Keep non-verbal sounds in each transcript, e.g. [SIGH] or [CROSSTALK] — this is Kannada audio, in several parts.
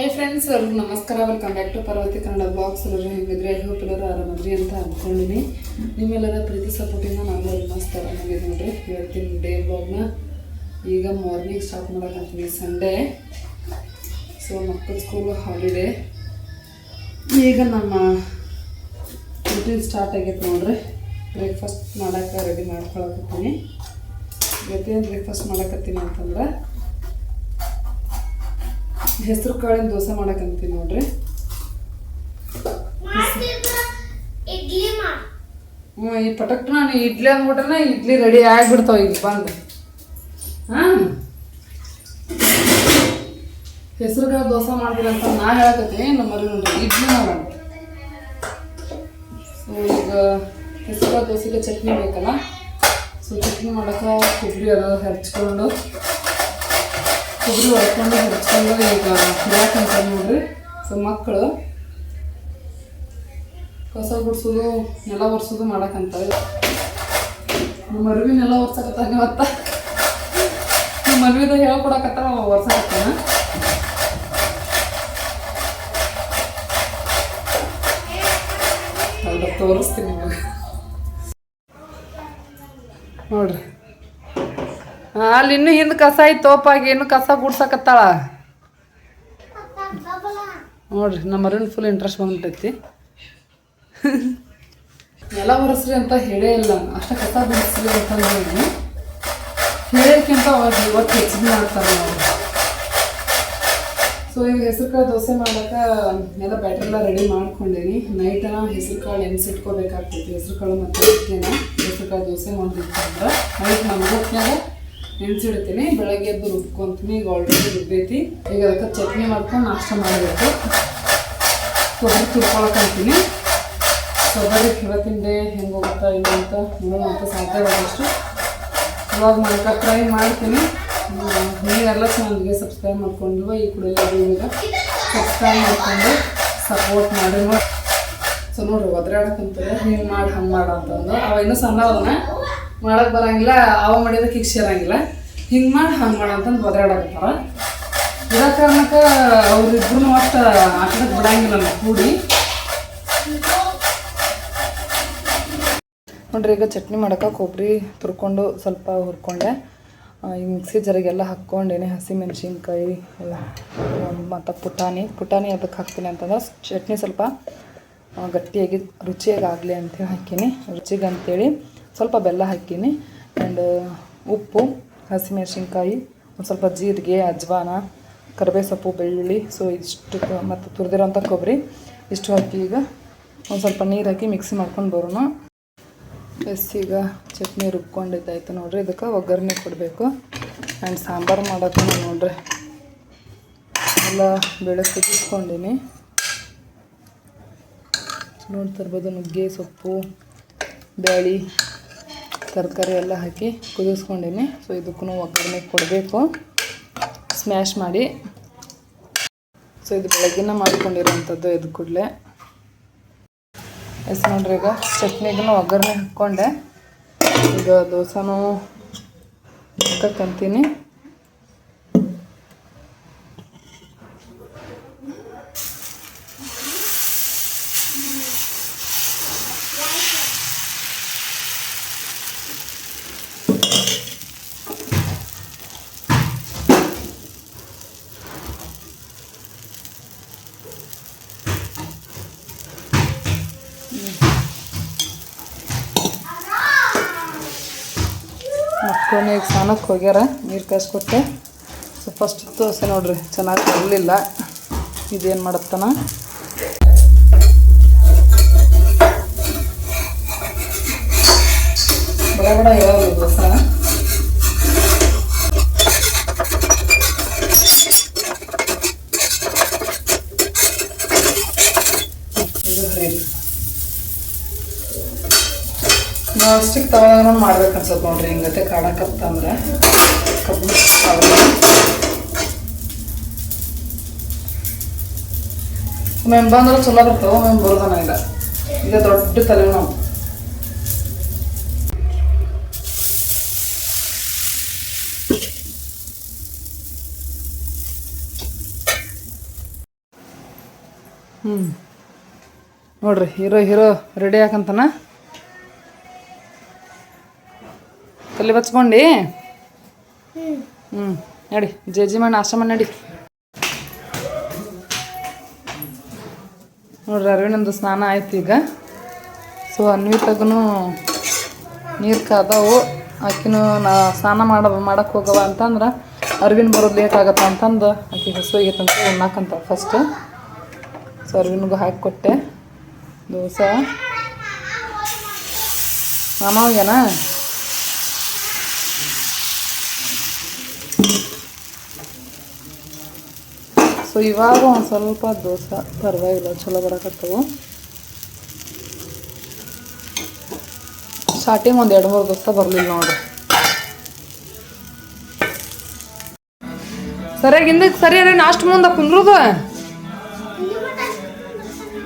ಹಾಯ್ ಫ್ರೆಂಡ್ಸ್ ಎಲ್ರಿಗೂ ನಮಸ್ಕಾರ. Welcome back to Parvati Kannada box ಎಲ್ಲರೂ ಹೆಂಗಿದ್ರೆ? ಐ ಹೋಪ್ ಎಲ್ಲರೂ ಆರಾಮದ್ರಿ ಅಂತ ಅಂದ್ಕೊಂಡಿನಿ ನಿಮ್ಮೆಲ್ಲರ ಪ್ರೀತಿ ಸಪೋರ್ಟಿಂದ ನಾನು ಮಸ್ತ್ ಆರಾಮಾಗಿದೆ ನೋಡ್ರಿ. ಇವತ್ತಿನ ಡೇ ಬ್ಲಾಗ್ನ ಈಗ ಮಾರ್ನಿಂಗ್ ಸ್ಟಾರ್ಟ್ ಮಾಡೋಕ್ಕಂತೀನಿ ಸಂಡೇ ಸೊ ಮಕ್ಕಳ ಸ್ಕೂಲು ಹಾಲಿಡೇ ಈಗ ನಮ್ಮ ರುಟೀನ್ ಸ್ಟಾರ್ಟ್ ಆಗೈತೆ ನೋಡ್ರಿ. ಬ್ರೇಕ್ಫಾಸ್ಟ್ ಮಾಡೋಕ್ಕೆ ರೆಡಿ ಮಾಡ್ಕೊಳಕತ್ತೀನಿ ಇವತ್ತೇನು ಬ್ರೇಕ್ಫಾಸ್ಟ್ ಮಾಡಕತ್ತೀನಿ ಅಂತಂದ್ರೆ ಹೆಸರು ಕಾಳಿನ ದೋಸೆ ಮಾಡಕಂತೀನಿ ನೋಡ್ರಿ. ಹ್ಞೂ ಈ ಪಟಕ್ ನಾನು ಇಡ್ಲಿ ಅಂದ್ಬಿಟ್ರೆ ಇಡ್ಲಿ ರೆಡಿ ಆಗ್ಬಿಡ್ತಾವ ಈಗ ಬಂದು. ಹಾಂ? ಹೆಸರು ಕಾಳು ದೋಸೆ ಮಾಡ್ತೀನಿ ಅಂತ ನಾ ಹೇಳಕತ್ತೀನಿ. ನಮ್ಮ ಮರಿ ನೋಡ್ರಿ? ಇಡ್ಲಿ ಮಾಡೋಣ. ಸೊ ಈಗ ಹೆಸರು ಕಾಳು ದೋಸೆಗೆ ಚಟ್ನಿ ಬೇಕಲ್ಲ? ಸೊ ಚಟ್ನಿ ಮಾಡೋಕೆ ಕೊಬ್ಬರಿ ಅದು ಹೆಚ್ಕೊಂಡು ಕೊಬ್ಬರಿ ಹೊಡ್ಕೊಂಡು ಹಚ್ಕೊಂಡು ಈಗ ಯಾಕಂತ ನೋಡ್ರಿ. ಸೊ, ಮಕ್ಕಳು ಕಸ ಗುಡ್ಸೋದು, ನೆಲ ಒರೆಸೋದು ಮಾಡಕ್ಕಂತ ನಮ್ಮ ಅರ್ವಿ ನೆಲ ಒರ್ಸಕತ್ತಾನ ಇವತ್ತ ನಮ್ಮ ಮರ್ವಿದ ಹೇಳ್ಕೊಡಕತ್ತಾರ ಒರ್ಸಕತ್ತಾನ. ತೋರಿಸ್ತೀನಿ ನೋಡ್ರಿ. ಅಲ್ಲಿ ಇನ್ನೂ ಹಿಂದೆ ಕಸ ಐತೆ ತೋಪಾಗಿ, ಇನ್ನು ಕಸ ಗುಡ್ಸಕತ್ತಾಳ. ನೋಡ್ರಿ, ನಮ್ಮ ಮರಿನ ಫುಲ್ ಇಂಟ್ರೆಸ್ಟ್ ಬಂದ್ಬಿಟ್ಟೈತಿ ನೆಲ ಒರೆಸ್ರಿ ಅಂತ ಹೇಳೇ ಇಲ್ಲ ಅಷ್ಟ ಕಸ ಬಿಡಿಸ್ರಿ ಅಂತ ಹೇಳಿ ಹೇಳಕ್ಕಿಂತ ಅವ್ರು ಇವತ್ತು ಹೆಚ್ಚಿಗೆ ಮಾಡ್ತಾರೆ ನಾವು ಸೊ ಈಗ ಹೆಸರು ಕಾಳು ದೋಸೆ ಮಾಡಕ್ಕೆ ಎಲ್ಲ ಬ್ಯಾಟ್ರಿ ಎಲ್ಲ ರೆಡಿ ಮಾಡ್ಕೊಂಡೇನಿ. ನೈಟನ ಹೆಸರು ಕಾಳು ನೆನೆಸಿಟ್ಕೋಬೇಕಾಗ್ತೈತಿ ಹೆಸರು ಕಾಳು ಮತ್ತು ಕಾಳು ದೋಸೆ ಮಾಡಿರ್ತಂದ್ರೆ ನೈಟ್ ನಮ್ಗೊತ್ನಾಗ ನೆನೆಸಿಡ್ತೀನಿ ಬೆಳಗ್ಗೆ ಎದ್ದು ರುಬ್ಕೊಂತೀನಿ. ಈಗ ಆಲ್ರೆಡಿ ರುಬ್ಬೈತಿ. ಈಗ ಅದಕ್ಕೆ ಚಟ್ನಿ ಮಾಡ್ಕೊಂಡು ನಾಷ್ಟ ಮಾಡಬೇಕು. ಕೊಬ್ಬರಿ ತುರ್ಕೊಳಕಂತೀನಿ ಕೊಬ್ಬರಿ ಕಿರ ಡೇ ಹೆಂಗೆ ಹೋಗುತ್ತಾ ಇಲ್ಲ ಅಂತ ನೋಡೋಣ ಅಂತ ಸಾಧ್ಯವಾದಷ್ಟು ಇವಾಗ ಮಾಡ್ಕ ಟ್ರೈ ಮಾಡ್ತೀನಿ. ನೀವೆಲ್ಲ ಚಾನಲ್ಗೆ ಸಬ್ಸ್ಕ್ರೈಬ್ ಮಾಡ್ಕೊಂಡು, ಈ ಕೂಡ ಈಗ ಸಬ್ಸ್ಕ್ರೈಬ್ ಮಾಡ್ಕೊಂಡು ಸಪೋರ್ಟ್ ಮಾಡಿ ಸೊ, ನೋಡ್ರಿ ಒದ್ರಾಡಕ್ಕಂತಾರೆ ಹಿಂಗೆ ಮಾಡಿ, ಹಂಗೆ ಮಾಡ ಅಂತಂದು. ಅವ ಇನ್ನೂ ಸಣ್ಣ ಅವನ ಮಾಡಕ್ಕೆ ಬರಂಗಿಲ್ಲ, ಅವ ಮಾಡಿದಕ್ಕೆ ಈಗ ಸೇರಂಗಿಲ್ಲ. ಹಿಂಗೆ ಮಾಡಿ, ಹಂಗೆ ಮಾಡ ಅಂತಂದು ಇದ ಇರೋ ಕಾರಣಕ್ಕೆ ಅವ್ರಿಬ್ರು ಒಟ್ಟು ಆಟಕ್ಕೆ ಬಿಡಂಗಿಲ್ಲ ನಾವು ಕೂಡಿ. ನೋಡ್ರಿ, ಈಗ ಚಟ್ನಿ ಮಾಡೋಕೆ ಕೊಬ್ಬರಿ ತುರ್ಕೊಂಡು ಸ್ವಲ್ಪ ಹುರ್ಕೊಂಡೆ. ಈ ಮಿಕ್ಸಿ ಜರಿಗೆಲ್ಲ ಹಾಕ್ಕೊಂಡೇನೆ ಹಸಿಮೆಣ್ಸಿನ್ಕಾಯಿ ಮತ್ತು ಪುಟಾಣಿ. ಪುಟಾಣಿ ಅದಕ್ಕೆ ಹಾಕ್ತೀನಿ ಅಂತಂದ್ರೆ ಚಟ್ನಿ ಸ್ವಲ್ಪ ಗಟ್ಟಿಯಾಗಿ, ರುಚಿಯಾಗಿ ಆಗಲಿ ಅಂತೇಳಿ ಹಾಕೀನಿ. ರುಚಿಗೆ ಅಂತೇಳಿ ಸ್ವಲ್ಪ ಬೆಲ್ಲ ಹಾಕೀನಿ ಆ್ಯಂಡ್ ಉಪ್ಪು, ಹಸಿಮೆಣಸಿನ್ಕಾಯಿ, ಒಂದು ಸ್ವಲ್ಪ ಜೀರಿಗೆ, ಅಜ್ವಾನ ಕರಿಬೇವು ಸೊಪ್ಪು ಬೆಳ್ಳುಳ್ಳಿ ಸೊ ಇಷ್ಟು ಮತ್ತು ತುರಿದಿರೋಂಥ ಕೊಬ್ಬರಿ, ಇಷ್ಟು ಹಾಕಿ ಈಗ ಒಂದು ಸ್ವಲ್ಪ ನೀರು ಹಾಕಿ ಮಿಕ್ಸಿ ಮಾಡ್ಕೊಂಡು ಬರೋಣ. ಎಸ್ ಈಗ ಚಟ್ನಿ ರುಬ್ಕೊಂಡಿದ್ದಾಯ್ತು ನೋಡ್ರಿ. ಇದಕ್ಕೆ ಒಗ್ಗರಣೆ ಕೊಡಬೇಕು. ಆ್ಯಂಡ್ ಸಾಂಬಾರು ಮಾಡೋಕೆ ನೋಡ್ರಿ. ಎಲ್ಲ ಬೆಳೆ ಕುದಿಸ್ಕೊಂಡಿನಿ ನೋಡ್ತಿರ್ಬೋದು ನುಗ್ಗೆ, ಸೊಪ್ಪು, ಬ್ಯಾಳಿ. ತರಕಾರಿ ಎಲ್ಲ ಹಾಕಿ ಕುದಿಸ್ಕೊಂಡಿನಿ. ಸೊ ಇದಕ್ಕೂ ಒಗ್ಗರಣೆ ಕೊಡಬೇಕು. ಸ್ಮ್ಯಾಶ್ ಮಾಡಿ. ಸೊ ಇದು ಬೆಳಗ್ಗಿನ ಮಾಡ್ಕೊಂಡಿರೋವಂಥದ್ದು ಇದು ಕೂಡಲೇ. ಎಸ್ ನೋಡ್ರಿ, ಈಗ ಚಟ್ನಿಗೂ ಒಗ್ಗರಣೆ ಹಾಕ್ಕೊಂಡೆ. ಈಗ ದೋಸೆನೂ ಹಾಕಕ್ಕಂತೀನಿ ಮಕ್ಕಳು ಹೋಗ್ಯಾರ ನೀರು ಕಾಯಿಸ್ಕೊಟ್ಟೆ. ಸೊ ಫಸ್ಟ್ ದೋಸೆ ನೋಡ್ರಿ ಚೆನ್ನಾಗಿ ಬರಲಿಲ್ಲ. ಇದೇನು ಮಾಡತ್ತಾನ? ಬಡ ಬಡ ಇರೋಲ್ಲ ದೋಸೆ ಇದು ಹರಿದು ನಾನ್ ಸ್ಟಿಕ್ ಮಾಡ್ಬೇಕು ಅನ್ಸತ್ ನೋಡ್ರಿ, ಹಿಂಗತೆ ಕಾಡಕತ್ತಂದ್ರೆ ಕಬ್ಬು ಒಮ್ಮೆ ಬಂದ್ರೆ ಚಲೋ ಬರ್ತಾವ ಒಮ್ಮೆ ಇಲ್ಲ. ಈಗ ದೊಡ್ಡ ತಲೆನೋವು ಹ್ಞೂ ನೋಡ್ರಿ, ಹೀರೋ ಹೀರೋ ರೆಡಿ ಹಾಕಂತಾನ ತಲೆ ಬಚ್ಕೊಂಡು? ಹ್ಞೂ ನಡಿ ಜಿ ಮಾಡಿ ನಾಷ್ಟ ಮಾಡಿ ನಡಿ. ನೋಡ್ರಿ ಅರವಿಂದೊಂದು ಸ್ನಾನ ಆಯ್ತು ಈಗ. ಸೊ ಅನ್ವಿತಗೂ ನೀರು ಕಾದವು. ಆಕಿನೂ ನಾ ಸ್ನಾನ ಮಾಡ ಮಾಡಕ್ಕೆ ಹೋಗವ ಅಂತಂದ್ರೆ ಅರವಿಂದ್ ಬರೋದು ಲೇಟ್ ಆಗತ್ತೆ ಅಂತಂದು ಆಕೆ ಹಸುವಾಗೈತಂತ ಉಣ್ಣಾಕಂತ ಫಸ್ಟು ಸೊ ಅರವಿಂದ್ಗೂ ಹಾಕಿ ಕೊಟ್ಟೆ. ದೋಸೆ. ಮಾಮ ಹೋಗ್ಯಾನ ಇವಾಗ ಒಂದು ಸ್ವಲ್ಪ ದೋಸೆ, ಪರವಾಗಿಲ್ಲ ಚಲೋ ಬರಕತ್ತವು. ಸ್ಟಾರ್ಟಿಂಗ್ ಒಂದು ಎರಡು, ಮೂರು ದೋಸೆ ಬರಲಿಲ್ಲ ನೋಡ್ರಿ ಸರಿಯಾಗಿ ಹಿಂದಕ್ಕೆ ಸರಿ ರೀ ನಾಷ್ಟು ಮುಂದೆ ಕುಂದ್ರದ?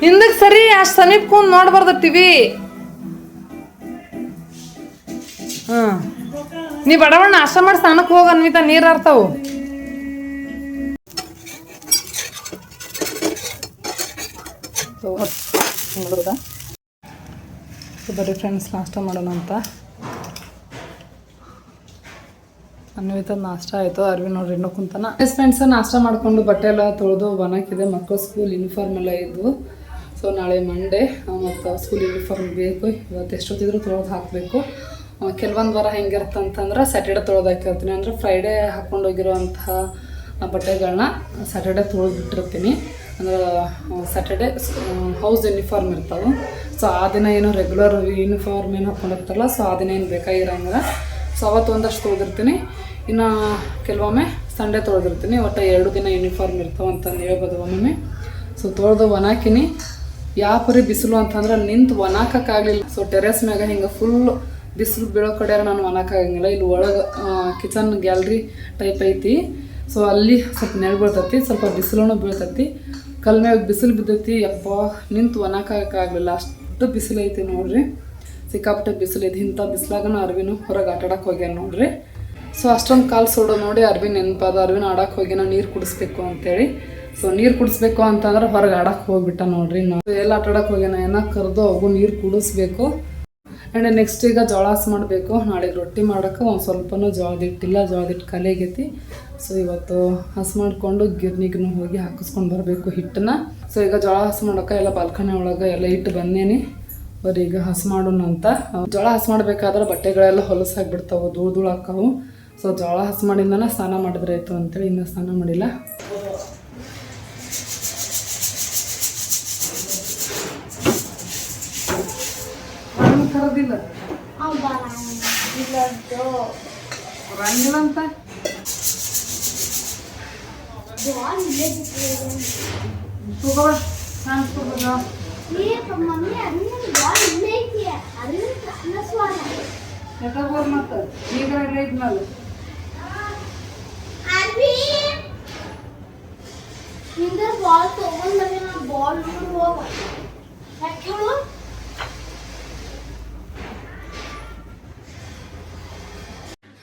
ಹಿಂದಕ್ಕೆ ಸರಿ, ಅಷ್ಟು ಸಮೀಪ ಕುಂದ್ ನೋಡ್ಬಾರ್ದು ಟಿವಿ ಹಾಂ ನೀ ಬಡವಣ್ಣ ನಾಷ್ಟ ಮಾಡಿ ಸ್ನಾನಕ್ಕೆ ಹೋಗ ಅನ್ವಿತ, ನೀರು ಆರ್ತಾವು ಸೊ ನೋಡ್ಬೋದಾ ಸೊ ಬರೀ ಫ್ರೆಂಡ್ಸ್ ನಾಷ್ಟ ಮಾಡೋಣ ಅಂತ. ಅನ್ವಿತ ನಾಷ್ಟ ಆಯಿತು ಅರ್ವಿ ನೋಡ್ರಿ ಇನ್ನೂ ಕುಂತಾನ. ಎಸ್ ಫ್ರೆಂಡ್ಸ್ ನಾಷ್ಟ ಮಾಡ್ಕೊಂಡು ಬಟ್ಟೆ ಎಲ್ಲ ತೊಳೆದು ಒಣಕಿದೆ ಮಕ್ಕಳು ಸ್ಕೂಲ್ ಯೂನಿಫಾರ್ಮ್ ಎಲ್ಲ ಇದ್ದು. ಸೊ ನಾಳೆ ಮಂಡೇ ಮತ್ತು ಸ್ಕೂಲ್ ಯೂನಿಫಾರ್ಮ್ ಬೇಕು. ಇವತ್ತು ಎಷ್ಟೊತ್ತಿದ್ರು ತೊಳೆದು ಹಾಕಬೇಕು. ಕೆಲವೊಂದು ವಾರ ಹೆಂಗಿರುತ್ತೆ ಅಂತಂದ್ರೆ ಸ್ಯಾಟರ್ಡೆ ತೊಳೆದು ಹಾಕಿರ್ತೀನಿ. ಅಂದರೆ ಫ್ರೈಡೇ ಹಾಕ್ಕೊಂಡು ಹೋಗಿರೋವಂತಹ ಬಟ್ಟೆಗಳನ್ನ ಸ್ಯಾಟರ್ಡೆ ತೊಳೆದು ಬಿಟ್ಟಿರ್ತೀನಿ. ಅಂದ್ರೆ ಸ್ಯಾಟರ್ಡೆ ಹೌಸ್ ಯೂನಿಫಾರ್ಮ್ ಇರ್ತಾವೆ. ಸೊ ಆ ದಿನ ಏನು ರೆಗ್ಯುಲರ್ ಯೂನಿಫಾರ್ಮ್ ಏನು ಹಾಕೊಂಡಿರ್ತಾರಲ್ಲ ಸೊ ಆ ದಿನ ಏನು ಬೇಕಾಗಿರಂಗಿಲ್ಲ ಸೊ ಅವತ್ತು ಒಂದಷ್ಟು ತೊಳೆದಿರ್ತೀನಿ. ಇನ್ನು ಕೆಲವೊಮ್ಮೆ ಸಂಡೇ ತೊಳೆದಿರ್ತೀನಿ. ಒಟ್ಟು ಎರಡು ದಿನ ಯೂನಿಫಾರ್ಮ್ ಇರ್ತಾವೆ ಅಂತಂದು ಹೇಳ್ಬೋದು ಒಮ್ಮೊಮ್ಮೆ. ಸೊ ತೊಳೆದು ಒಣಾಕಿನಿ. ಯಾವ ಪರಿ ಬಿಸಿಲು ಅಂತಂದ್ರೆ ನಿಂತು ಒಣಾಕಾಗಲಿಲ್ಲ ಸೊ ಟೆರೆಸ್ ಮ್ಯಾಗ ಹಿಂಗೆ ಫುಲ್ ಬಿಸಿಲು ಬೀಳೋ ಕಡೆ ನಾನು ಒಣಕ್ಕಾಗಂಗಿಲ್ಲ ಇಲ್ಲಿ ಒಳಗೆ ಕಿಚನ್ ಗ್ಯಾಲ್ರಿ ಟೈಪ್ ಐತಿ. ಸೊ ಅಲ್ಲಿ ಸ್ವಲ್ಪ ನೆಲ್ ಬೀಳ್ತೈತಿ. ಸ್ವಲ್ಪ ಬಿಸಿಲೂ ಬೀಳ್ತೈತಿ. ಕಲ್ ಮ್ಯಾಗ ಬಿಸಿಲು ಬಿದ್ದೈತಿ, ಯಪ್ಪ, ನಿಂತು ಒಣಕಾಗಲಿಲ್ಲ ಅಷ್ಟು ಬಿಸಿಲೈತಿ ನೋಡ್ರಿ. ಸಿಕ್ಕಾಪಟ್ಟೆ ಬಿಸಿಲೈತಿ ಇಂಥ ಬಿಸಿಲಾಗನೂ ಅರ್ವಿನು ಹೊರಗೆ ಆಟಾಡಕ್ಕೆ ಹೋಗ್ಯಾನ ನೋಡ್ರಿ. ಸೊ ಅಷ್ಟೊಂದು ಕಾಲು ಸೋಡೋ ನೋಡಿ ಅರ್ವಿನ್ ನೆನಪಾದ. ಅರ್ವಿನ ಆಡಕ್ಕೆ ಹೋಗಿ ನಾವು ನೀರು ಕುಡಿಸ್ಬೇಕು ಅಂತೇಳಿ. ಸೊ ನೀರು ಕುಡಿಸ್ಬೇಕು ಅಂತಂದ್ರೆ ಹೊರಗೆ ಆಡಕ್ಕೆ ಹೋಗ್ಬಿಟ್ಟ ನೋಡ್ರಿ ನಾವು ಎಲ್ಲ ಆಟಾಡಕ್ಕೆ ಹೋಗ್ಯಾನ? ಏನ ಕರೆದು ಅವು ನೀರು ಕುಡಿಸ್ಬೇಕು. ಆ್ಯಂಡ್ ನೆಕ್ಸ್ಟ್ ಈಗ ಜೋಳಾಸ್ ಮಾಡಬೇಕು. ನಾಳೆಗೆ ರೊಟ್ಟಿ ಮಾಡೋಕೆ ಒಂದು ಸ್ವಲ್ಪನೂ ಜೋಳದಿಟ್ಟಿಲ್ಲ ಜೋಳದಿಟ್ಟು ಆಗೈತಿ ಸೊ ಇವತ್ತು ಹಸು ಮಾಡಿಕೊಂಡು ಗಿರ್ನಿಗೂ ಹೋಗಿ ಹಾಕಿಸ್ಕೊಂಡು ಬರಬೇಕು ಹಿಟ್ಟನ್ನ. ಸೊ ಈಗ ಜೋಳ ಹಸು ಮಾಡೋಕೆ ಎಲ್ಲ ಬಾಲ್ಕನಿ ಒಳಗೆ ಎಲ್ಲ ಇಟ್ಟು ಬಂದೇನಿ. ಬರೀ ಈಗ ಹಸ್ ಮಾಡೋಣ ಅಂತ. ಜೋಳ ಹಸ್ ಮಾಡ್ಬೇಕಾದ್ರೆ ಬಟ್ಟೆಗಳೆಲ್ಲ ಹೊಲಸಾಗ್ಬಿಡ್ತಾವೆ ಧೂಳು ಧೂಳು ಹಾಕಾವು ಸೊ ಜೋಳ ಹಸು ಮಾಡಿಂದನ ಸ್ನಾನ ಮಾಡಿದ್ರೆ ಆಯಿತು ಅಂತೇಳಿ ಇನ್ನೂ ಸ್ನಾನ ಮಾಡಿಲ್ಲ. ಕರೆದಿಲ್ಲ ರಂಗಿಲ್ಲ ಅಂತ ತಗೋ ಕಾಣಿಸ್ಕೋಬೋದ ಮಮ್ಮಿ ಅದನ್ನ ಬಾಲ್ ಇಲ್ಲೇ ಐತಿ ಅದನ್ನ ಅನ್ನಸ್ವಾದ ಎತ್ತಾಗೋದು ಮತ್ತೆ ಈಗ ಎಲ್ಲ ಇದ್ನಲ್ಲ ಅರ್ವಿ ನಿಂದ ಬಾಲ್ ತಗೊಂಡವೆ ನಾ ಬಾಲ್ ನೋಡಿ ಹೋಗ ಯಾಕೆ ಹೇಳು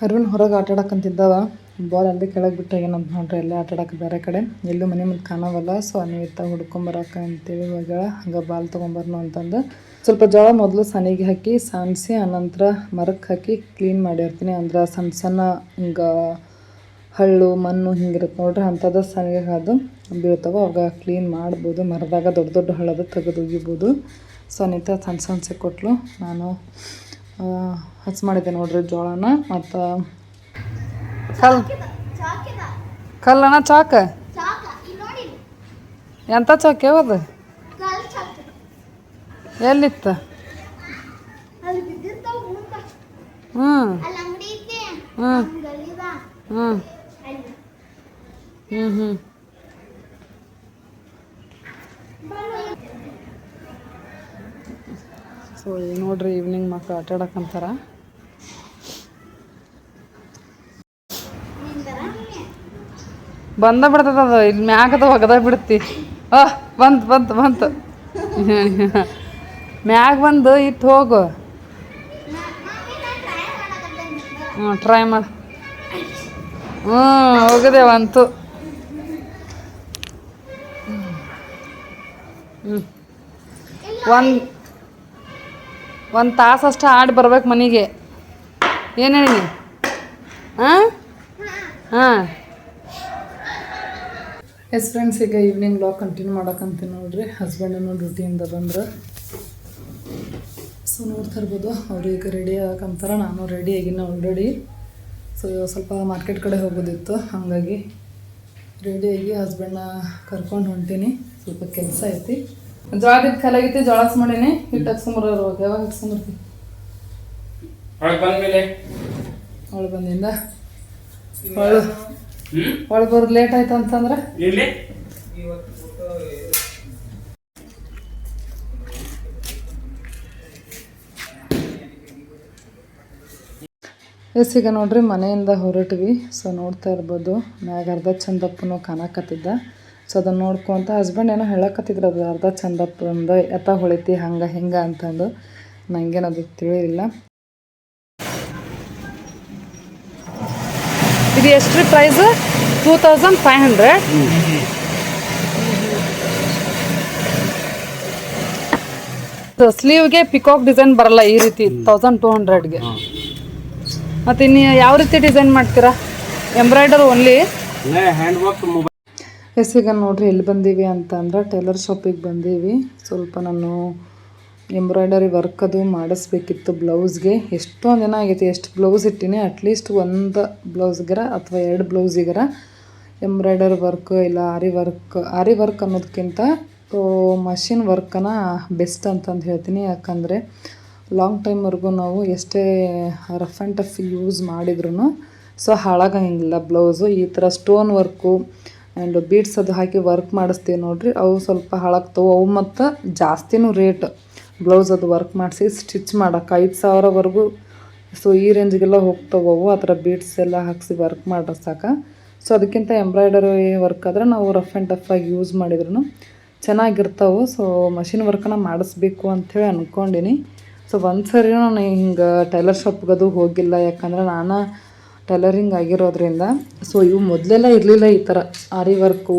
ಅರವಿಂದ್ ಹೊರಗೆ ಆಟ ಆಡಕ್ಕಂತಿದ್ದಾವ ಬಾಲ್ ಅಲ್ಲಿ ಕೆಳಗೆ ಬಿಟ್ಟು ಏನಂತ ನೋಡ್ರಿ ಎಲ್ಲೇ ಆಟ ಆಡಕ್ಕೆ ಬೇರೆ ಕಡೆ. ಎಲ್ಲೂ ಮನೆ ಮುಂದೆ ಕಾಣವಲ್ಲ ಸೊ ಅನ್ವಿತ ಹುಡ್ಕೊಂಬರಕ್ಕೆ ಅಂತೇಳಿ ಇವಾಗ ಹಂಗೆ ಬಾಲ್ ತೊಗೊಂಬರ್ನು ಅಂತಂದು. ಸ್ವಲ್ಪ ಜೋಳ ಮೊದಲು ಸನಿಗೆ ಹಾಕಿ ಸಾಣಿಸಿ ಆನಂತರ ಮರಕ್ಕೆ ಹಾಕಿ ಕ್ಲೀನ್ ಮಾಡಿರ್ತೀನಿ. ಅಂದ್ರೆ ಸಣ್ಣ ಸಣ್ಣ ಹಿಂಗೆ ಹಳ್ಳು, ಮಣ್ಣು ಹಿಂಗಿರುತ್ತೆ ನೋಡ್ರಿ ಅಂಥದ್ದು ಸನಿಗೆ ಅದು ಬೀಳ್ತಾವೆ. ಅವಾಗ ಕ್ಲೀನ್ ಮಾಡ್ಬೋದು. ಮರದಾಗ ದೊಡ್ಡ ದೊಡ್ಡ ಹಳ್ಳದ ತೆಗೆದು ಸೊ ಅನಿತ ಸಣ್ಣ ಸಣ್ಣ ಕೊಟ್ಲು. ನಾನು ಹಚ್ಚ ಮಾಡಿದ್ದೆ ನೋಡ್ರಿ ಜೋಳನ ಮತ್ತು ಕಲ್ ಕಲ್ಲಣ್ಣ ಕಲ್ಲಣ ಚಾಕ ಎಂಥ ಚಾಕ್ ಯಾವ್ದು ಎಲ್ಲಿತ್ತ? ಹ್ಞೂ ಹ್ಞೂ ಹ್ಞೂ ಹ್ಞೂ ಹ್ಞೂ ಸೊ ಈಗ ನೋಡ್ರಿ ಈವ್ನಿಂಗ್ ಮಕ್ಕಳು ಆಟ ಆಡಕ್ಕಂತಾರ ಬಂದ ಬಿಡ್ತದ ಅದು, ಇಲ್ಲಿ ಮ್ಯಾಗದ ಒಗದ ಬಿಡ್ತಿ. ಆ, ಬಂತು ಬಂತು ಬಂತು. ಮ್ಯಾಗ ಬಂದು ಇತ್ತು ಹೋಗು. ಹ್ಞೂ ಟ್ರೈ ಮಾಡಿ. ಹ್ಞೂ ಹೋಗದೆ ಬಂತು. ಹ್ಞೂ ಒಂದು ಒಂದು ತಾಸು ಅಷ್ಟು ಆಡಿ ಬರ್ಬೇಕು ಮನೆಗೆ. ಏನು ಹೇಳಿ ಹಾಂ ಹಾಂ ಎಸ್ ಫ್ರೆಂಡ್ಸ್ ಈಗ ಈವ್ನಿಂಗ್ ಬ್ಲಾಗ್ ಕಂಟಿನ್ಯೂ ಮಾಡೋಕ್ಕಂತೀನಿ ನೋಡ್ರಿ. ಹಸ್ಬೆಂಡನ್ನು ಡ್ಯೂಟಿಯಿಂದ ಬಂದ್ರೆ. ಸೊ ನೋಡ್ತಾ ಇರ್ಬೋದು ಈಗ ರೆಡಿ ಆಗಕ್ಕಂತಾರ ನಾನು ರೆಡಿ ಆಗಿನ ಆಲ್ರೆಡಿ ಸೊ ಸ್ವಲ್ಪ ಮಾರ್ಕೆಟ್ ಕಡೆ ಹೋಗೋದಿತ್ತು. ಹಾಗಾಗಿ ರೆಡಿಯಾಗಿ ಹಸ್ಬೆಂಡ್ನ ಕರ್ಕೊಂಡು ಹೊಂಟೀನಿ. ಸ್ವಲ್ಪ ಕೆಲಸ ಐತಿ. ಜೋಳದ ಕಲಾಗೈತಿ ಜೋಳ ಮಾಡೀನಿ ಹಿಟ್ಟು ಹಾಕ್ಸ್ಕೊಂಬರೋರು ಯಾವಾಗ ಹಾಕ್ಸ್ಕೊಂಬರ್ತಿ ಒಳಗೆ ಬಂದ್ಮೇಲೆ ಅವಳು ಬಂದಿಂದ? ಒಳ ಅವಳು ಬರೋದು ಲೇಟ್ ಆಯ್ತು ಅಂತಂದ್ರೆ? ಇಲ್ಲಿ ಎಸ್ ಈಗ ನೋಡ್ರಿ ಮನೆಯಿಂದ ಹೊರಟ್ವಿ. ಸೊ ನೋಡ್ತಾ ಇರ್ಬೋದು. ಮ್ಯಾಗ ಅರ್ಧ ಚಂದಪ್ಪನು ಕಾಣಕತ್ತಿದ್ದ. ಸೊ ಅದನ್ನು ನೋಡ್ಕೊಂತ ಹಸ್ಬೆಂಡ್ ಏನೋ ಹೇಳಕತ್ತಿದ್ರು ಅದು ಅರ್ಧ ಚಂದ ಬಂದು ಎತ್ತ ಹೊಳಿತಿ ಹಂಗೆ ಹಿಂಗೆ ಅಂತಂದು. ನನಗೇನದು ತಿಳಿಯಿಲ್ಲ ಇದು ಎಷ್ಟು price two thousand five hundred ಸ್ಲೀವ್ಗೆ peacock design ಬರಲ್ಲ ಈ ರೀತಿ ತೌಸಂಡ್ ಟೂ ಹಂಡ್ರೆಡ್ಗೆ ಮತ್ತೆ ಇನ್ನು ಯಾವ ರೀತಿ ಡಿಸೈನ್ ಮಾಡ್ತೀರಾ? Embroider only hand work mobile yes ಈಗ ನೋಡ್ರಿ, ಎಲ್ಲಿ ಬಂದೀವಿ ಅಂತ ಅಂದ್ರೆ ಟೈಲರ್ ಶಾಪಿಗೆ ಬಂದೀವಿ. ಸ್ವಲ್ಪ ನಾನು ಎಂಬ್ರಾಯ್ಡರಿ ವರ್ಕ್ ಅದು ಮಾಡಿಸ್ಬೇಕಿತ್ತು ಬ್ಲೌಸ್ಗೆ ಎಷ್ಟೊಂದು ದಿನ ಆಗೈತಿ, ಎಷ್ಟು ಬ್ಲೌಸ್ ಇಟ್ಟಿನಿ ಅಟ್ಲೀಸ್ಟ್ ಒಂದು ಬ್ಲೌಸ್ಗರ ಅಥವಾ ಎರಡು ಬ್ಲೌಸಿಗರ ಎಂಬ್ರಾಯ್ಡರಿ ವರ್ಕ್ ಇಲ್ಲ ಆರಿ ವರ್ಕ್ ಆರಿ ವರ್ಕ್ ಅನ್ನೋದಕ್ಕಿಂತ ಮಷಿನ್ ವರ್ಕನ ಬೆಸ್ಟ್ ಅಂತಂದು ಹೇಳ್ತೀನಿ. ಯಾಕಂದರೆ ಲಾಂಗ್ ಟೈಮ್ವರೆಗೂ ನಾವು ಎಷ್ಟೇ ರಫ್ ಆ್ಯಂಡ್ ಟಫ್ ಯೂಸ್ ಮಾಡಿದ್ರು ಸೊ ಹಾಳಾಗಂಗಿಲ್ಲ ಬ್ಲೌಸು ಈ ಥರ ಸ್ಟೋನ್ ವರ್ಕು ಆ್ಯಂಡ್ ಬೀಡ್ಸ್ ಅದು ಹಾಕಿ ವರ್ಕ್ ಮಾಡಿಸ್ತೀವಿ ನೋಡ್ರಿ. ಅವು ಸ್ವಲ್ಪ ಹಾಳಾಗ್ತವೆ. ಅವು ಮತ್ತು ಜಾಸ್ತಿನೂ ರೇಟ್. ಬ್ಲೌಸ್ ಅದು ವರ್ಕ್ ಮಾಡಿಸಿ ಸ್ಟಿಚ್ ಮಾಡೋಕೆ ಐದು ಸಾವಿರವರೆಗೂ. ಸೊ ಈ ರೇಂಜ್ಗೆಲ್ಲ ಹೋಗ್ತವೆ ಅವು. ಆ ಥರ ಬೀಡ್ಸ್ ಎಲ್ಲ ಹಾಕಿಸಿ ವರ್ಕ್ ಮಾಡಿಸಾಕ ಸೊ ಅದಕ್ಕಿಂತ ಎಂಬ್ರಾಯ್ಡರಿ ವರ್ಕ್ ಆದ್ರೆ ನಾವು ರಫ್ ಆ್ಯಂಡ್ ಟಫ್ ಆಗಿ ಯೂಸ್ ಮಾಡಿದ್ರು ಚೆನ್ನಾಗಿರ್ತಾವೆ. ಸೊ ಮಷಿನ್ ವರ್ಕನ್ನ ಮಾಡಿಸ್ಬೇಕು ಅಂಥೇಳಿ ಅಂದ್ಕೊಂಡಿನಿ ಸೊ ಒಂದು ಸರಿ ನಾನು ಹಿಂಗೆ ಟೈಲರ್ ಶಾಪ್ಗದು ಹೋಗಿಲ್ಲ. ಯಾಕಂದ್ರೆ ನಾನು ಟೈಲರಿಂಗ್ ಆಗಿರೋದ್ರಿಂದ ಸೊ ಇವು ಮೊದಲೆಲ್ಲ ಇರಲಿಲ್ಲ ಈ ಥರ ಆರಿ ವರ್ಕು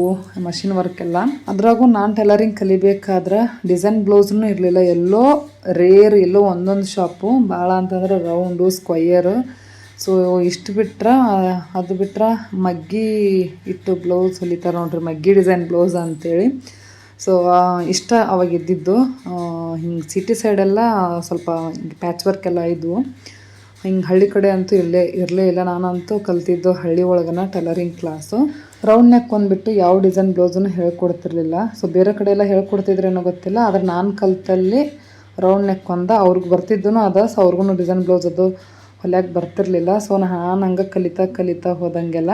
ಮಷಿನ್ ವರ್ಕ್ ಎಲ್ಲ. ಅದ್ರಾಗೂ ನಾನು ಟೈಲರಿಂಗ್ ಕಲಿಬೇಕಾದ್ರೆ ಡಿಸೈನ್ ಬ್ಲೌಸ್ನು ಇರಲಿಲ್ಲ. ಎಲ್ಲೋ ರೇರ್ ಎಲ್ಲೋ ಒಂದೊಂದು ಶಾಪು ಭಾಳ ಅಂತಂದ್ರೆ ರೌಂಡು ಸ್ಕ್ವಯರು ಸೊ ಇಷ್ಟು ಬಿಟ್ರೆ, ಅದು ಬಿಟ್ರೆ ಮಗ್ಗಿ ಇಟ್ಟು ಬ್ಲೌಸ್ ಹೊಲಿತಾರೆ ನೋಡ್ರಿ. ಮಗ್ಗಿ ಡಿಸೈನ್ ಬ್ಲೌಸ್ ಅಂತೇಳಿ. ಸೊ ಇಷ್ಟ ಅವಾಗ ಇದ್ದಿದ್ದು. ಹಿಂಗೆ ಸಿಟಿ ಸೈಡೆಲ್ಲ ಸ್ವಲ್ಪ ಪ್ಯಾಚ್ ವರ್ಕ್ ಎಲ್ಲ ಇದ್ವು. ಹಿಂಗೆ ಹಳ್ಳಿ ಕಡೆ ಅಂತೂ ಇಲ್ಲೇ ಇರಲೇ ಇಲ್ಲ. ನಾನಂತೂ ಕಲ್ತಿದ್ದು ಹಳ್ಳಿ ಒಳಗನ ಟೈಲರಿಂಗ್ ಕ್ಲಾಸು ರೌಂಡ್ ನೆಕ್ ಬಂದುಬಿಟ್ಟು ಯಾವ ಡಿಸೈನ್ ಬ್ಲೌಸನ್ನು ಹೇಳ್ಕೊಡ್ತಿರ್ಲಿಲ್ಲ. ಸೊ ಬೇರೆ ಕಡೆ ಎಲ್ಲ ಹೇಳ್ಕೊಡ್ತಿದ್ರೇನೋ ಗೊತ್ತಿಲ್ಲ. ಆದರೆ ನಾನು ಕಲ್ತಲ್ಲಿ ರೌಂಡ್ ನೆಕ್ ಒಂದ ಅವ್ರಿಗೆ ಬರ್ತಿದ್ದೂ ಅದ. ಸೊ ಅವ್ರಿಗೂ ಡಿಸೈನ್ ಬ್ಲೌಸ್ ಅದು ಹೊಲ್ಯಾಕೆ ಬರ್ತಿರ್ಲಿಲ್ಲ. ಸೊ ನಾನು ಹಂಗೆ ಕಲಿತಾ ಕಲಿತಾ ಹೋದಂಗೆಲ್ಲ.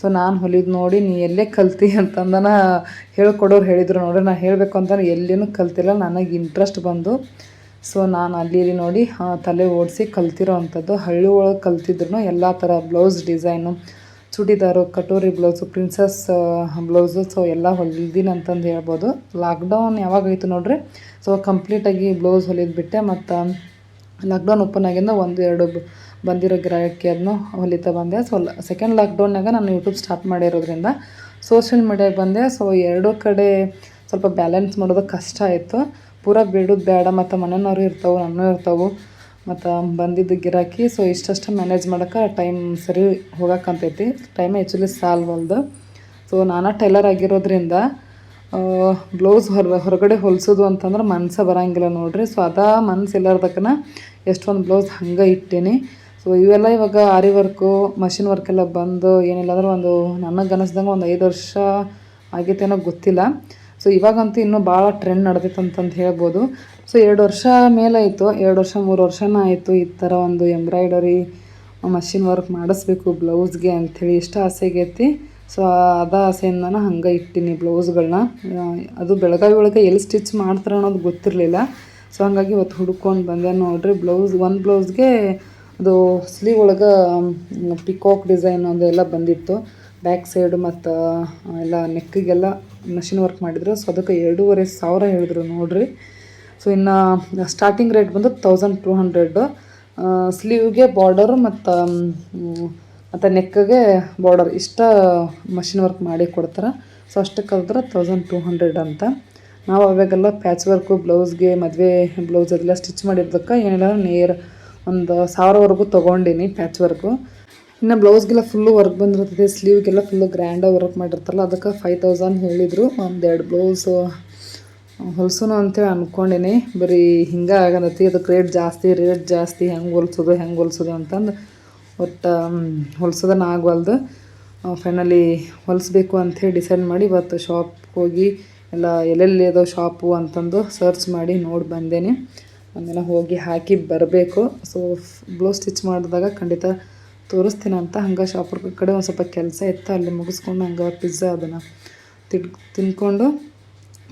ಸೊ ನಾನು ಹೊಲಿದು ನೋಡಿ ನೀ ಎಲ್ಲೇ ಕಲ್ತಿ ಅಂತಂದನ ಹೇಳ್ಕೊಡೋರು ಹೇಳಿದ್ರು ನೋಡ್ರಿ. ನಾನು ಹೇಳಬೇಕು ಅಂತ ಎಲ್ಲೇನೂ ಕಲ್ತಿಲ್ಲ. ನನಗೆ ಇಂಟ್ರೆಸ್ಟ್ ಬಂದು ಸೊ ನಾನು ಅಲ್ಲಿ ನೋಡಿ ತಲೆ ಓಡಿಸಿ ಕಲ್ತಿರೋ ಅಂಥದ್ದು. ಹಳ್ಳಿ ಒಳಗೆ ಕಲ್ತಿದ್ರು ಎಲ್ಲ ಥರ blouse design, churidar, katori blouse, princess blouse, so ಎಲ್ಲ ಹೊಲಿದೀನಿ ಅಂತಂದು ಹೇಳ್ಬೋದು. ಲಾಕ್ಡೌನ್ ಯಾವಾಗಾಯಿತು ನೋಡ್ರಿ? ಸೊ ಕಂಪ್ಲೀಟಾಗಿ ಬ್ಲೌಸ್ ಹೊಲಿದ್ಬಿಟ್ಟೆ ಮತ್ತು ಲಾಕ್ಡೌನ್ ಓಪನ್ ಆಗಿಂದ ಒಂದು ಎರಡು ಬಂದಿರೋ ಗ್ರಾಹಕಿ ಅದನ್ನು ಹೊಲಿತಾ ಬಂದೆ. ಸೊ ಸೆಕೆಂಡ್ ಲಾಕ್ಡೌನ್ನಾಗ ನಾನು ಯೂಟ್ಯೂಬ್ ಸ್ಟಾರ್ಟ್ ಮಾಡಿರೋದ್ರಿಂದ ಸೋಷಿಯಲ್ ಮೀಡಿಯಾಗೆ ಬಂದೆ. ಸೊ ಎರಡೂ ಕಡೆ ಸ್ವಲ್ಪ ಬ್ಯಾಲೆನ್ಸ್ ಮಾಡೋದು ಕಷ್ಟ ಆಯಿತು. ಪೂರ ಬಿಡೋದು ಬೇಡ, ಮತ್ತು ಮನೆಯವ್ರು ಇರ್ತಾವೆ ನನ್ನೂ ಇರ್ತಾವೆ. ಮತ್ತು ಬಂದಿದ್ದು ಗಿರಾಕಿ ಸೊ ಇಷ್ಟಷ್ಟು ಮ್ಯಾನೇಜ್ ಮಾಡೋಕೆ ಟೈಮ್ ಸರಿ ಹೋಗಕ್ಕಂತೈತಿ ಟೈಮ್ ಆ್ಯಕ್ಚುಲಿ ಸಾಲ್ವಲ್ದು ಸೊ ನಾನಾ ಟೈಲರ್ ಆಗಿರೋದ್ರಿಂದ ಬ್ಲೌಸ್ ಹೊರ, ಹೊರಗಡೆ ಹೊಲಿಸೋದು ಅಂತಂದ್ರೆ ಮನಸ್ಸ ಬರಂಗಿಲ್ಲ ನೋಡ್ರಿ. ಸೊ ಅದ ಮನ್ಸು ಇಲ್ಲಾರ್ದಕ್ಕನ ಎಷ್ಟೊಂದು ಬ್ಲೌಸ್ ಹಂಗೆ ಇಟ್ಟೀನಿ. ಸೊ ಇವೆಲ್ಲ ಇವಾಗ ಆರಿ ವರ್ಕು ಮಷಿನ್ ವರ್ಕ್ ಎಲ್ಲ ಬಂದು ಏನಿಲ್ಲ ಅಂದ್ರೆ ಒಂದು ನನಗೆ ಅನಿಸ್ದಂಗೆ ಒಂದು ಐದು ವರ್ಷ ಆಗೈತೇನೋ ಗೊತ್ತಿಲ್ಲ. ಸೊ ಇವಾಗಂತೂ ಇನ್ನೂ ಭಾಳ ಟ್ರೆಂಡ್ ನಡೆದಿತ್ತು ಅಂತಂದು ಹೇಳ್ಬೋದು. ಸೊ ಎರಡು ವರ್ಷ ಮೇಲಾಯಿತು, ಎರಡು ವರ್ಷ, ಮೂರು ವರ್ಷನ ಆಯಿತು ಈ ಥರ ಒಂದು ಎಂಬ್ರಾಯ್ಡರಿ, ಮಷಿನ್ ವರ್ಕ್ ಮಾಡಿಸ್ಬೇಕು ಬ್ಲೌಸ್ಗೆ ಅಂಥೇಳಿ ಇಷ್ಟ ಆಸೆ ಆಗೈತಿ ಸೊ ಅದ ಆಸೆಯಿಂದನ ಹಂಗೆ ಇಟ್ಟಿನಿ ಬ್ಲೌಸ್ಗಳನ್ನ. ಅದು ಬೆಳಗಾವಿ ಒಳಗೆ ಎಲ್ಲಿ ಸ್ಟಿಚ್ ಮಾಡ್ತಾರೆ ಅನ್ನೋದು ಗೊತ್ತಿರಲಿಲ್ಲ. ಸೊ ಹಂಗಾಗಿ ಇವತ್ತು ಹುಡ್ಕೊಂಡು ಬಂದೆ ನೋಡ್ರಿ ಬ್ಲೌಸ್, ಒಂದು ಬ್ಲೌಸ್ಗೆ ಅದು ಸ್ಲೀವ್ ಒಳಗೆ ಪಿಕಾಕ್ ಡಿಸೈನ್ ಅದೆಲ್ಲ ಬಂದಿತ್ತು. ಬ್ಯಾಕ್ ಸೈಡು ಮತ್ತು ಎಲ್ಲ ನೆಕ್ಕಿಗೆಲ್ಲ ಮಷಿನ್ ವರ್ಕ್ ಮಾಡಿದ್ರು. ಸೊ ಅದಕ್ಕೆ ಎರಡೂವರೆ ಸಾವಿರ ಹೇಳಿದ್ರು ನೋಡಿರಿ. ಸೊ ಇನ್ನು ಸ್ಟಾರ್ಟಿಂಗ್ ರೇಟ್ ಬಂದು ತೌಸಂಡ್ ಟೂ ಹಂಡ್ರೆಡು ಸ್ಲೀವ್ಗೆ ಬಾರ್ಡರ್ ಮತ್ತು ಮತ್ತು ನೆಕ್ಕಿಗೆ ಬಾರ್ಡರ್ ಇಷ್ಟ ಮಷಿನ್ ವರ್ಕ್ ಮಾಡಿ ಕೊಡ್ತಾರೆ. ಸೊ ಅಷ್ಟು ಕಲ್ತ್ರೆ ತೌಸಂಡ್ ಟೂ ಹಂಡ್ರೆಡ್ ಅಂತ. ನಾವು ಅವಾಗೆಲ್ಲ ಪ್ಯಾಚ್ ವರ್ಕು ಬ್ಲೌಸ್ಗೆ ಮದುವೆ ಬ್ಲೌಸ್ ಅದೆಲ್ಲ ಸ್ಟಿಚ್ ಮಾಡಿದ್ದಕ್ಕೆ ಏನಿಲ್ಲ ನೇರ್ ಒಂದು ಸಾವಿರವರೆಗೂ ತೊಗೊಂಡಿನಿ ಪ್ಯಾಚ್ ವರ್ಕು ಇನ್ನು ಬ್ಲೌಸ್ಗೆಲ್ಲ ಫುಲ್ಲು ವರ್ಕ್ ಬಂದಿರ್ತದೆ ಸ್ಲೀವ್ಗೆಲ್ಲ ಫುಲ್ಲು ಗ್ರ್ಯಾಂಡಾಗಿ ವರ್ಕ್ ಮಾಡಿರ್ತಾರಲ್ಲ, ಅದಕ್ಕೆ ಫೈವ್ ತೌಸಂಡ್ ಹೇಳಿದರು. ಒಂದೆರಡು ಬ್ಲೌಸು ಹೊಲ್ಸೋನು ಅಂತೇಳಿ ಅಂದ್ಕೊಂಡೇನೆ ಬರೀ ಹಿಂಗೆ ಆಗನತಿ ಅದಕ್ಕೆ ರೇಟ್ ಜಾಸ್ತಿ ರೇಟ್ ಜಾಸ್ತಿ, ಹೆಂಗೆ ಹೊಲ್ಸೋದು ಹೆಂಗೆ ಹೊಲ್ಸೋದು ಅಂತಂದು ಒಟ್ಟು ಹೊಲ್ಸೋದನ್ನ ಆಗವಲ್ದು. ಫೈನಲಿ ಹೊಲಿಸ್ಬೇಕು ಅಂಥೇಳಿ ಡಿಸೈಡ್ ಮಾಡಿ ಇವತ್ತು ಶಾಪ್ಗೆ ಹೋಗಿ ಎಲ್ಲ ಎಲ್ಲೆಲ್ಲಿ ಅದೋ ಶಾಪು ಅಂತಂದು ಸರ್ಚ್ ಮಾಡಿ ನೋಡಿ ಬಂದೇನೆ. ಅದನ್ನೆಲ್ಲ ಹೋಗಿ ಹಾಕಿ ಬರಬೇಕು. ಸೊ ಬ್ಲೌಸ್ ಸ್ಟಿಚ್ ಮಾಡಿದಾಗ ಖಂಡಿತ ತೋರಿಸ್ತೀನಿ ಅಂತ ಹಂಗೆ ಶಾಪರ್ ಕಡೆ ಒಂದು ಸ್ವಲ್ಪ ಕೆಲಸ ಇತ್ತು ಅಲ್ಲಿ ಮುಗಿಸ್ಕೊಂಡು ಹಂಗೆ ಪಿಜ್ಜಾ ಅದನ್ನು ತಿನ್ ತಿನ್ಕೊಂಡು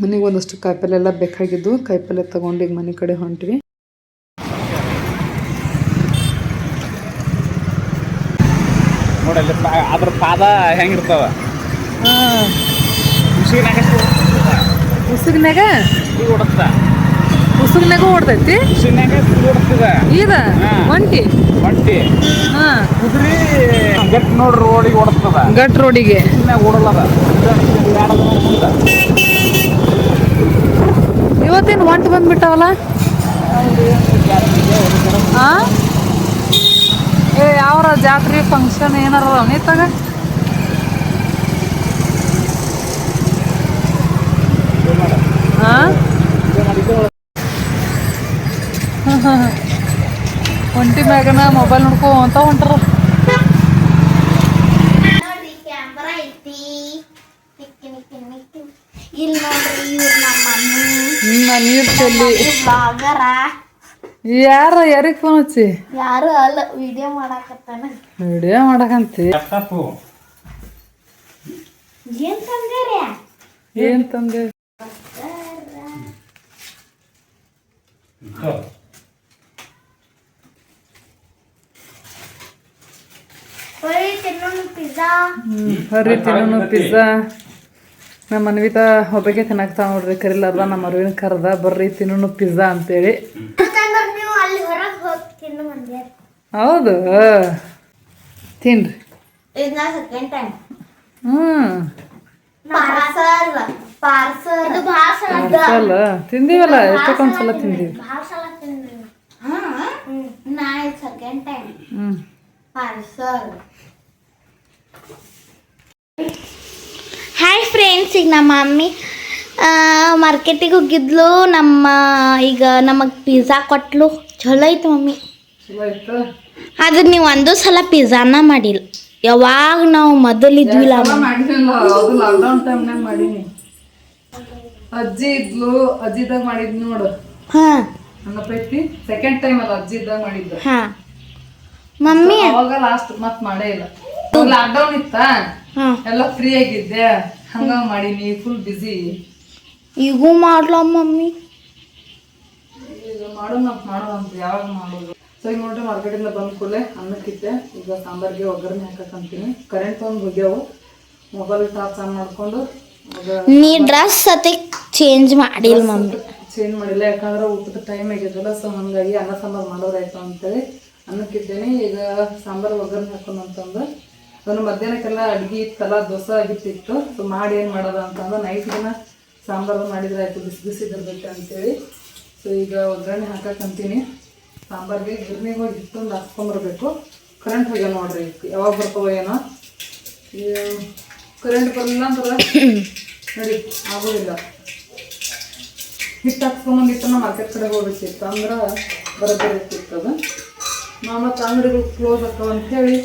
ಮನೆಗೆ ಒಂದಷ್ಟು ಕಾಯಿಪಲ್ಲೆ ಎಲ್ಲ ಬೇಕಾಗಿದ್ದು ಕಾಯಿಪಲ್ಲೆ ತೊಗೊಂಡು ಈಗ ಮನೆ ಕಡೆ ಹೊಂಟಿವಿ. ನೋಡಲ್ಲಿ ಅದ್ರ ಪಾದ ಹೆಂಗಿರ್ತಾವ? ಹಾಂ. ಉಸಿರಿನಾಗ ಉಸುಗ್ನಾಗ ಉಸುಗ್ನಾಗ ಓಡ್ತೈತಿ? ಖುಷಿನಾಗ ಹೊಡಸ್ತದ ಇದ. ಒಂಟಿ? ಹೊಟ್ಟಿ ಹಾಂ. ಕುದುರೆ ಗಟ್ ನೋಡ್ ರೋಡಿಗೆ ಓಡ್ತದ. ಗಟ್ ರೋಡಿಗೆ. ಖುಷಿನಾಗ ಓಡಲ್ಲದ. ಇವತ್ತೇನು ಒಂಟು ಬಂದ್ಬಿಟ್ಟವಲ್ಲ? ಹಾ ಏ ಯಾವ್ರ ಜಾತ್ರೆ ಫಂಕ್ಷನ್ ಏನಾರ ನೀತಾಗ ಹಾಂ [LAUGHS] ಒಂಟಿ ಮ್ಯಾಗನ ಮೊಬೈಲ್ ನೋಡ್ಕೊಂತ ಹೊಂಟ್ರ. ನಮ್ಮ ನೀರು ಚೆಲ್ಲಿ. ಯಾರ ಯಾರಿಗೆ ಫೋನ್ ಹಚ್ಚಿ? ಯಾರು ಅಲ್ಲ ವಿಡಿಯೋ ಮಾಡಾಕತ್ತಾನ. ವಿಡಿಯೋ ಮಾಡಕಂತಿ. ಏನ್ ತಂದೇರಿ? ಏನ್ ತಂದೆ ಬರೀ ತಿನ್ನೋಣ ಪಿಜ್ಜಾ ಹರಿ ತಿನ್ನೋನು ಪಿಜ್ಜಾ? ನಮ್ಮ ಅನ್ವಿತ ಒಬ್ಬಗೆ ತಿನ್ನಕ್ತಾವ ನೋಡ್ರಿ ಕರಿಲಾರ್ದ ನಮ್ಮ ಅರವಿನ ಕರ್ದ ಬರ್ರಿ ತಿನ್ನೋನು ಪಿಜ್ಜಾ ಅಂತೇಳಿ. ತಿನ್ನು ಹೌದು. ತಿನ್ರಿ. ಪಾರ್ಸಲ್ ತಿಂದೀವಲ್ಲ ಎಷ್ಟಕ್ಕೊಂದ್ಸಲ ತಿಂದೀವಿ. ಹ್ಮ್ ನಾ ಇದು ಸೆಕೆಂಡ್ ಟೈಮ್ ಹ್ಞೂ ಪಾರ್ಸಲ್ ಹಾಯ್ ಫ್ರೆಂಡ್ಸ್ ಈಗ ನಮ್ಮ ಮಮ್ಮಿ ಮಾರ್ಕೆಟಿಗೆ ಹೋಗಿದ್ಲು. ನಮ್ಮ ಈಗ ನಮಗೆ ಪಿಜ್ಜಾ ಕೊಟ್ಲು. ಚಲೋ ಐತೆ ಮಮ್ಮಿ. ಆದ್ರೆ ನೀವು ಒಂದು ಸಲ ಪಿಜ್ಜಾನ ಮಾಡಿಲ್ಲ ಯಾವಾಗ ನಾವು ಮೊದಲಿದ್ವಿಲ್ಲ ಅಜ್ಜಿ ಇದ್ಲು ಅಜ್ಜಿದಾಗ ಮಾಡಿದ್ ನೋಡು. ಹಾಂ. ಅನ್ನಪೈತಿ ಸೆಕೆಂಡ್ ಟೈಮ್ ಅಲ್ಲ ಅಜ್ಜಿ ಇದ್ದಾಗ ಮಾಡಿದ್ದು. ಹಾಂ. ಮಮ್ಮಿ ಅವಾಗ ಲಾಸ್ಟ್ ಮತ್ತೆ ಮಾಡೇ ಇಲ್ಲ. ಲಾಕ್ಡೌನ್ ಇತ್ತ? ಎಲ್ಲ ಫ್ರೀ ಆಗಿದ್ದೆ. ಹಂಗ ಮಾಡೀನಿ ಫುಲ್ ಬಿಸಿ ಈಗೂ ಮಾಡ್ಲ ಮಮ್ಮಿ? ಮಾಡೋಣ ಅಂತ ಯಾವಾಗ ಮಾಡೋದು? ಸೊ ಈಗ ನೋಡ್ರಿ ಮಾರ್ಕೆಟಿಂದ ಬಂದ ಕೂಡಲೇ ಅನ್ನಕ್ಕಿದ್ದೆ. ಈಗ ಸಾಂಬಾರ್ಗೆ ಒಗ್ಗರಣೆ ಹಾಕಕ್ಕಂತೀನಿ ಕರೆಂಟ್ ಒಂದು ಹೋಗ್ಯಾವು. ಮೊಬೈಲ್ ಟಾಪ್ ಆನ್ ಮಾಡ್ಕೊಂಡು ನೀ ಡ್ರೆಸ್ ಸತಿ ಚೇಂಜ್ ಮಾಡಿಲ್ಲ ಮಮ್ಮಿ. ಚೇಂಜ್ ಮಾಡಿಲ್ಲ. ಯಾಕಂದ್ರೆ ಊಟದ ಟೈಮ್ ಆಗಿದ್ದಲ್ಲ ಸೊ ಹಂಗಾಗಿ ಅನ್ನ ಸಾಂಬಾರು ಮಾಡೋದಾಯ್ತು ಅಂತೇಳಿ ಅನ್ನಕ್ಕಿದ್ದೇನೆ. ಈಗ ಸಾಂಬಾರ್ ಒಗ್ಗರಣೆ ಹಾಕೋಣ ಅಂತಂದು. ಅದನ್ನು ಮಧ್ಯಾಹ್ನಕ್ಕೆಲ್ಲ ಅಡ್ಗೆ ಇತ್ತಲ್ಲ ದೋಸೆ ಆಗಿತ್ತಿತ್ತು ಸೊ ಮಾಡಿ ಏನು ಮಾಡೋದು ಅಂತಂದ್ರೆ ನೈಟ್ ದಿನ ಸಾಂಬಾರು ಮಾಡಿದರೆ ಆಯಿತು, ಬಿಸಿ ಬಿಸಿ ಬರಬೇಕು ಅಂತೇಳಿ. ಸೊ ಈಗ ಒಗ್ಗರಣೆ ಹಾಕಕ್ಕಂತೀನಿ ಸಾಂಬಾರಿಗೆ ಗಿರ್ನಿಗೆ ಹೋಗಿ ಇಷ್ಟೊಂದು ಹಾಕ್ಕೊಂಬರ್ಬೇಕು. ಕರೆಂಟ್ ಹೋಗ್ಯ ನೋಡ್ರಿ, ಯಾವಾಗ ಬರ್ತಾವ ಏನೋ. ಕರೆಂಟ್ ಬರಲಿಲ್ಲ ಅಂದ್ರೆ ನಡಿ, ಆಗೋದಿಲ್ಲ. ಹಿಟ್ಟು ಹಾಕ್ಸ್ಕೊಂಬಂದಿಟ್ಟು ನಾವು ಮಾರ್ಕೆಟ್ ಕಡೆ ಹೋಗ್ಬೇಕಿತ್ತು ಅಂದ್ರೆ ಬರೋದಿರ್ತಿತ್ತು ಅದು. ನಾವು ಮತ್ತೆ ಅಂಗಡಿಗಳು ಕ್ಲೋಸ್ ಆಗ್ತಾವ ಅಂಥೇಳಿ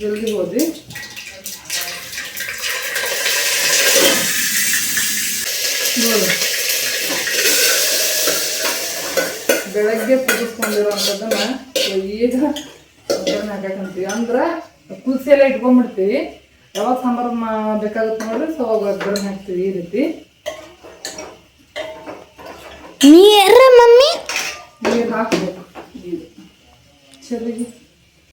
ಜಲ್ದಿ ಹೋದ್ವಿ. ನೋಡಿ. ಬೆಳಗ್ಗೆ ಕುದಿಸ್ಕೊಂಡಿರೋಂಥದ್ದನ್ನ ಈಗ ಒಗ್ಗರಣೆ ಹಾಕಂತೀವಿ ಅಂದ್ರೆ ಕುದಿಸಿ ಎಲ್ಲ ಇಟ್ಕೊಂಡ್ಬಿಡ್ತೀವಿ. ಯಾವಾಗ ಸಾಂಬಾರು ಮಾ ಬೇಕಾಗುತ್ತೆ ನೋಡ್ರಿ ಸೊ ಅವಾಗ ಒಗ್ಗರಣೆ ಹಾಕ್ತೀವಿ ಈ ರೀತಿ. ನೀರ ಮಮ್ಮಿ? ನೀರು ಹಾಕ್ಬೇಕು. ಇದು ಚೆಲ್ಲಿಗೆ